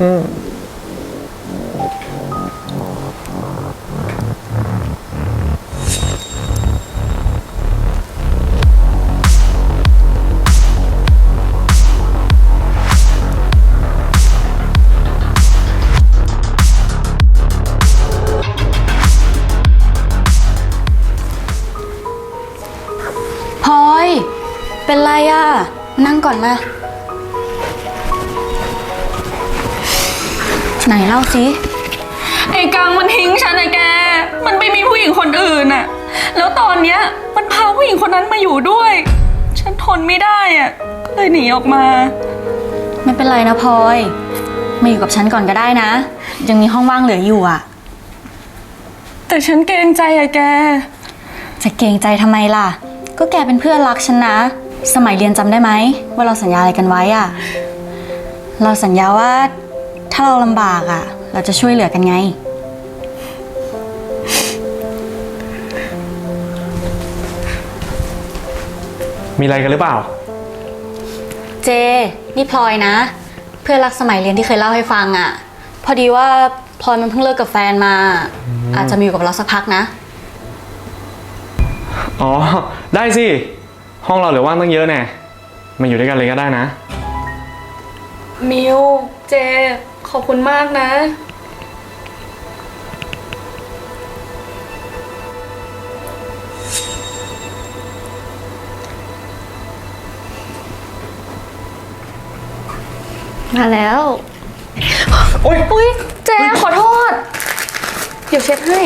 อืมพลอย เป็นไรอะ่ะ นั่งก่อนมา ไหนเล่าสิไอ้กังมันทิ้งฉันนะแก มันไปมีผู้หญิงคนอื่นอะแล้วตอนเนี้ยมันพาผู้หญิงคนนั้นมาอยู่ด้วย ฉันทนไม่ได้อะก็เลยหนีออกมา ไม่เป็นไรนะพลอยมาอยู่กับฉันก่อนก็ได้นะ ยังมีห้องว่างเหลืออยู่อะแต่ฉันเกรงใจอะแก จะเกรงใจทำไมล่ะ ก็แกเป็นเพื่อนรักฉันนะ สมัยเรียนจำได้ไหมว่าเราสัญญาอะไรกันไว้อะเราสัญญาว่า ถ้าเราลำบากอะเราจะช่วยเหลือกันไง มีอะไรกันหรือเปล่า เจ นี่พลอยนะ เพื่อนรักสมัยเรียนที่เคยเล่าให้ฟังอะพอดีว่าพลอยมันเพิ่งเลิกกับแฟนมา อาจจะมาอยู่กับเราสักพักนะ อ๋อ ได้สิ ห้องเราเหลือว่างตั้งเยอะแน่มาอยู่ด้วยกันเลยก็ได้นะ มิว เจข อบคุณมากนะ มาแล้ว โอ๊ยอุ้ยเจขอโทษ เดี๋ยวเช็ดให้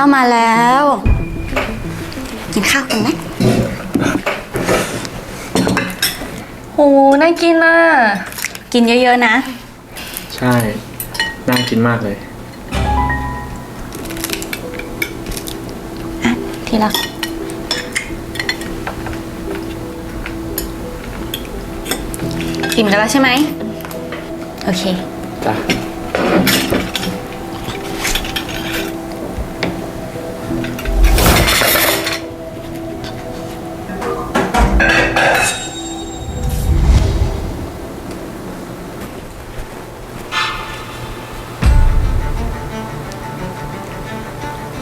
ข้าวมาแล้ว กินข้าวกันไหมโหน่ากินอะ กินเยอะๆนะ ใช่ น่ากินมากเลยที่รักอิ่มกันแล้วใช่ไหม โอเค จ้ะ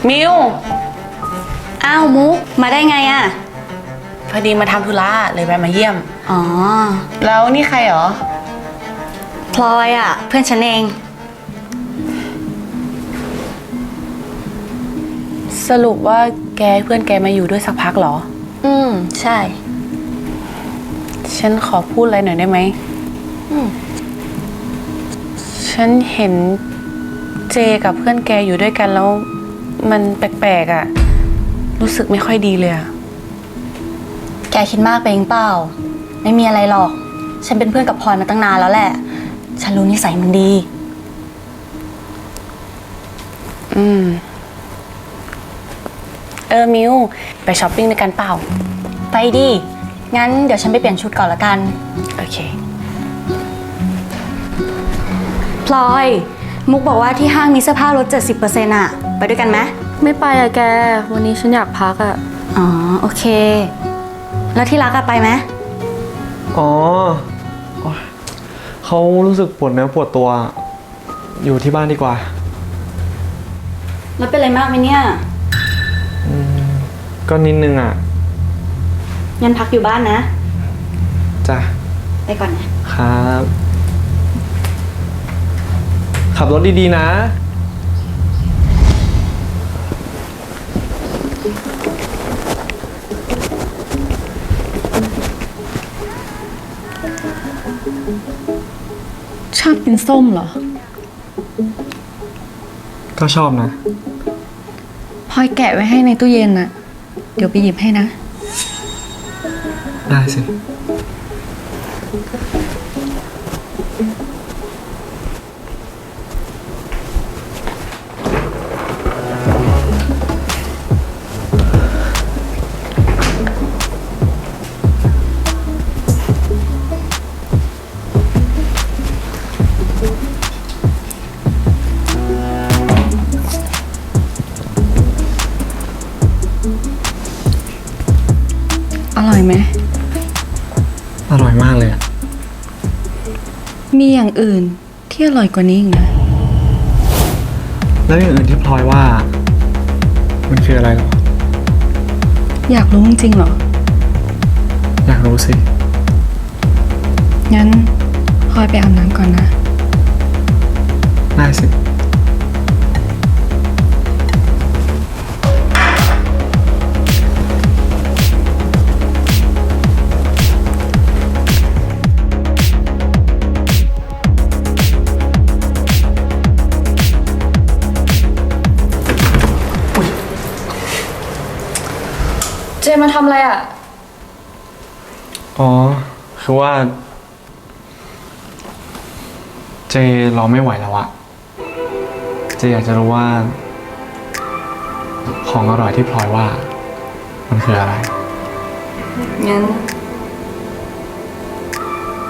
มิวอ้าวมุกมาได้ไงอะพอดีมาทำธุระเลยแวะมาเยี่ยม อ๋อ แล้วนี่ใครเหรอ พลอยอะเพื่อนฉันเอง สรุปว่าแกให้เพื่อนแกมาอยู่ด้วยสักพักเหรอ อืม ใช่ ฉันขอพูดอะไรหน่อยได้ไหม อืม ฉันเห็นเจกับเพื่อนแกอยู่ด้วยกันแล้ว มันแปลกๆอะ่ะรู้สึกไม่ค่อยดีเลยอะแกคิดมากไปเองเปล่า ไม่มีอะไรหรอก ฉันเป็นเพื่อนกับพลอยมาตั้งนานแล้วแหละ ฉันรู้นิสัยมันดี อืม เออมิวไปช้อปปิ้งด้วยกันเปล่า ไปดิ งั้นเดี๋ยวฉันไปเปลี่ยนชุดก่อนละกัน โอเค พลอย มุกบอกว่าที่ห้างมีเสื้อผ้าลด 70%อะ ไปด้วยกันไหมไม่ไปอะแก วันนี้ฉันอยากพักอะอ๋อ โอเค แล้วที่รักอะไปไหมอ๋อโอ๊ยเขารู้สึกปวดเนื้อปวดตัว อยู่ที่บ้านดีกว่า แล้วเป็นอะไรมากไหมเนี่ยก็นิดนึงอะงั้นพักอยู่บ้านนะ จ้ะไปก่อนนะ ครับ ขับรถดีๆนะ ชอบกินส้มเหรอก็ชอบนะ พลอยแกะไว้ให้ในตู้เย็นน่ะ เดี๋ยวไปหยิบให้นะ ได้สิ มีอย่างอื่นที่อร่อยกว่านี้อีกนะ แล้วอย่างอื่นที่พลอยว่า มันคืออะไรเหรอ อยากรู้จริงๆเหรอ อยากรู้สิ งั้นพลอยไปอาบน้ำก่อนนะ ได้สิ จมาทำอะไรอะ อ๋อ คือว่า เจเราไม่ไหวแล้วอะเจอยากจะรู้ว่า ของอร่อยที่พลอยว่า มันคืออะไร งั้น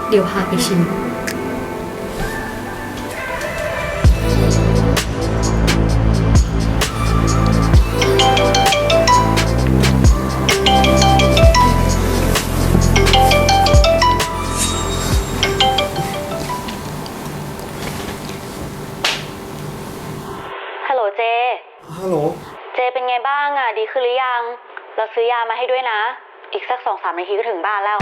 เดี๋ยวพาไปชิม ยามาให้ด้วยนะ อีกสักสองสามนาทีก็ถึงบ้านแล้ว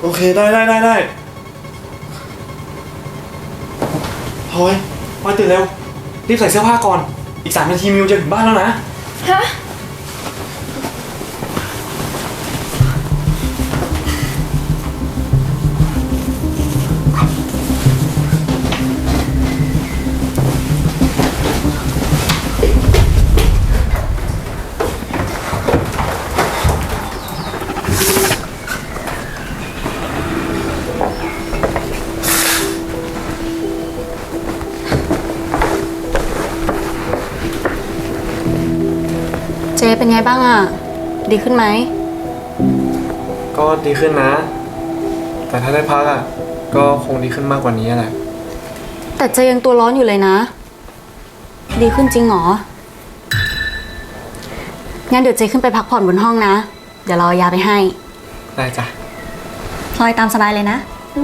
โอเคได้ได้ได้ได้พลอยพลอยตื่นเร็ว รีบใส่เสื้อผ้าก่อน อีกสามนาทีมิวจะถึงบ้านแล้วนะ ฮะ เจเป็นไงบ้างอะดีขึ้นไหม ก็ดีขึ้นนะ แต่ถ้าได้พักอะ ก็คงดีขึ้นมากกว่านี้แหละ แต่เจยังตัวร้อนอยู่เลยนะ ดีขึ้นจริงเหรอ งั้นเดี๋ยวเจขึ้นไปพักผ่อนบนห้องนะ เดี๋ยวเราเอายาไปให้ ได้จ้ะ พลอยตามสบายเลยนะใจ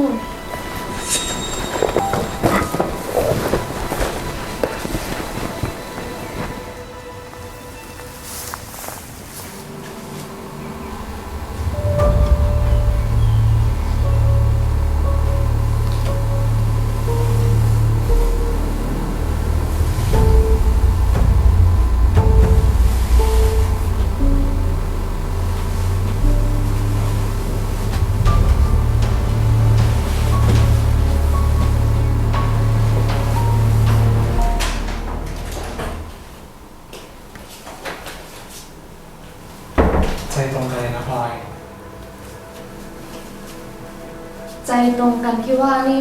ตรงกันที่ว่านี่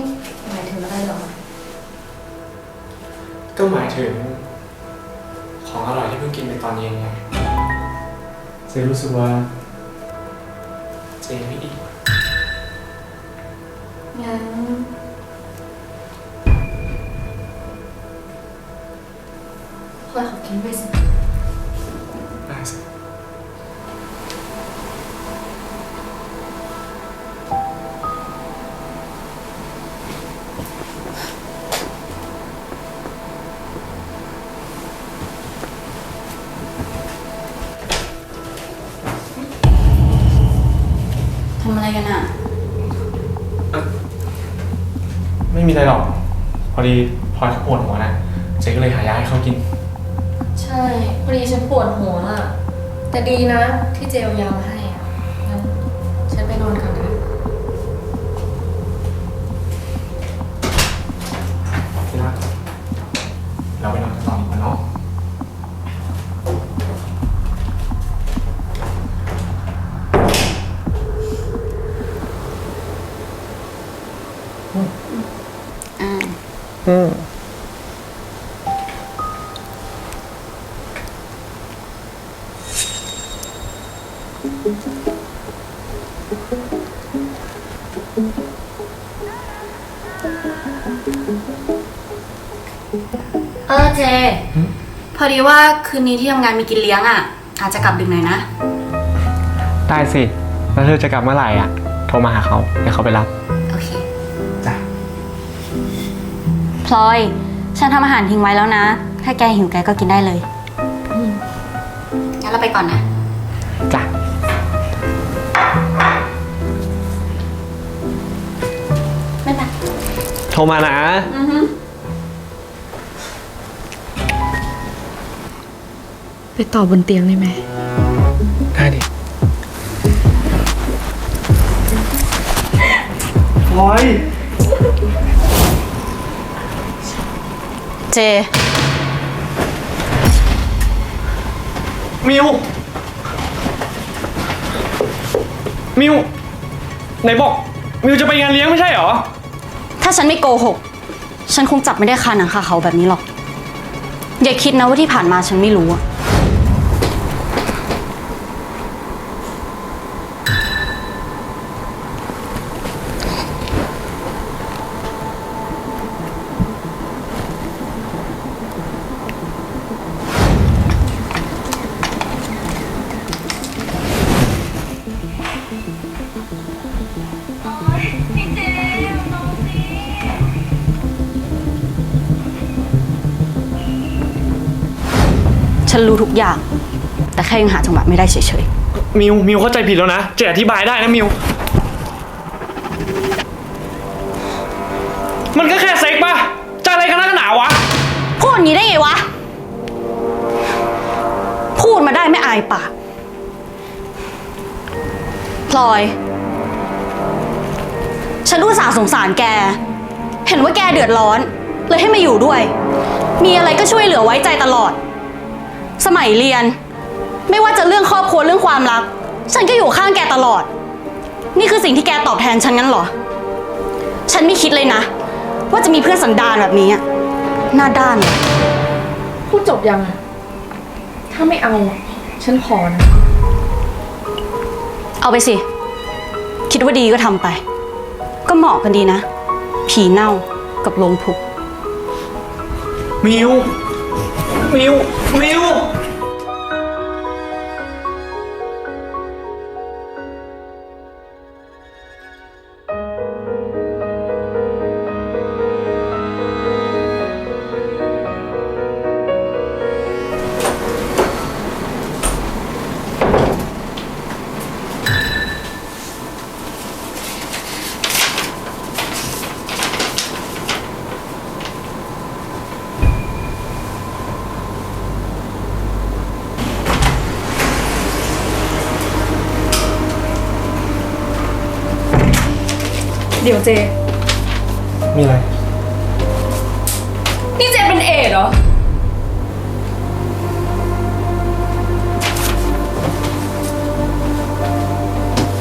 หมายถึงอะไรหรอ ก็หมายถึง ของอร่อยที่เพิ่งกินไปตอนเย็นไงเจรู้สึกว่าเจไม่อิ่มงั้นพลอยขอกินด้วยสิ ม่มีอะไรหรอก พอดีพลอยเขาปวดหัวนะเจ๊ก็เลยหายาให้เขากิน ใช่ พอดีฉันปวดหัวอะแต่ดีนะ ที่เจลยามาให้ อืมเออเจ พอดีว่าคืนนี้ที่ทำงานมีกินเลี้ยงอะ อาจจะกลับดึกหน่อยนะ ได้สิ แล้วเธอจะกลับเมื่อไหร่อะ โทรมาหาเขา เดี๋ยวเขาไปรับ พลอย ฉันทำอาหารทิ้งไว้แล้วนะ ถ้าแกหิวแกก็กินได้เลย งั้นเราไปก่อนนะ จ้ะไม่ไปโทรมานะ ไปต่อบนเตียงได้ไหม ได้ดิพลอย เจ มิว มิว ไหนบอก มิวจะไปงานเลี้ยงไม่ใช่เหรอ ถ้าฉันไม่โกหก ฉันคงจับไม่ได้คาหนังคาเขาแบบนี้หรอก อย่าคิดนะว่าที่ผ่านมาฉันไม่รู้อะ นรู้ทุกอย่าง แต่แค่ยังหาจังหวะไม่ได้เฉยมิวมิวเข้าใจผิดแล้วนะเจอธิบายได้นะมิว มันก็แค่เซ็กป่ะจะอะไรกันนักหนาวะ ๆ พูดอย่างนี้ได้ไงวะ พูดมาได้ไม่อายปากพลอย ฉันรู้สาห์สงสารแก เห็นว่าแกเดือดร้อน เลยให้มาอยู่ด้วย มีอะไรก็ช่วยเหลือไว้ใจตลอด สมัยเรียน ไม่ว่าจะเรื่องครอบครัวเรื่องความรัก ฉันก็อยู่ข้างแกตลอด นี่คือสิ่งที่แกตอบแทนฉันงั้นเหรอ ฉันไม่คิดเลยนะ ว่าจะมีเพื่อนสันดานแบบนี้อะหน้าด้านเลยพูดจบยังอะถ้าไม่เอาอะฉันขอนะ เอาไปสิ คิดว่าดีก็ทำไป ก็เหมาะกันดีนะ ผีเน่ากับโลงผุมิว มิว มิว ดี๋ยวเจ มีอะไร นี่เจเป็นเอดเหรอ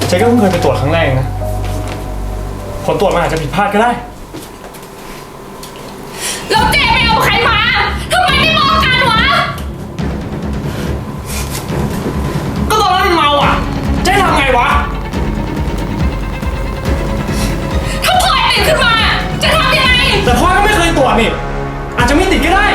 เจ๊ก็เพิ่งเคยไปตรวจครั้งแรกเองนะ ผลตรวจมันอาจจะผิดพลาดก็ได้ แล้วเจไปเอาใครมา ทำไมไม่บอกกันวะ ก็ตอนนั้นมันเมาอะ เจ๊ทำไงวะ นี่ อาจจะไม่ติดก็ได้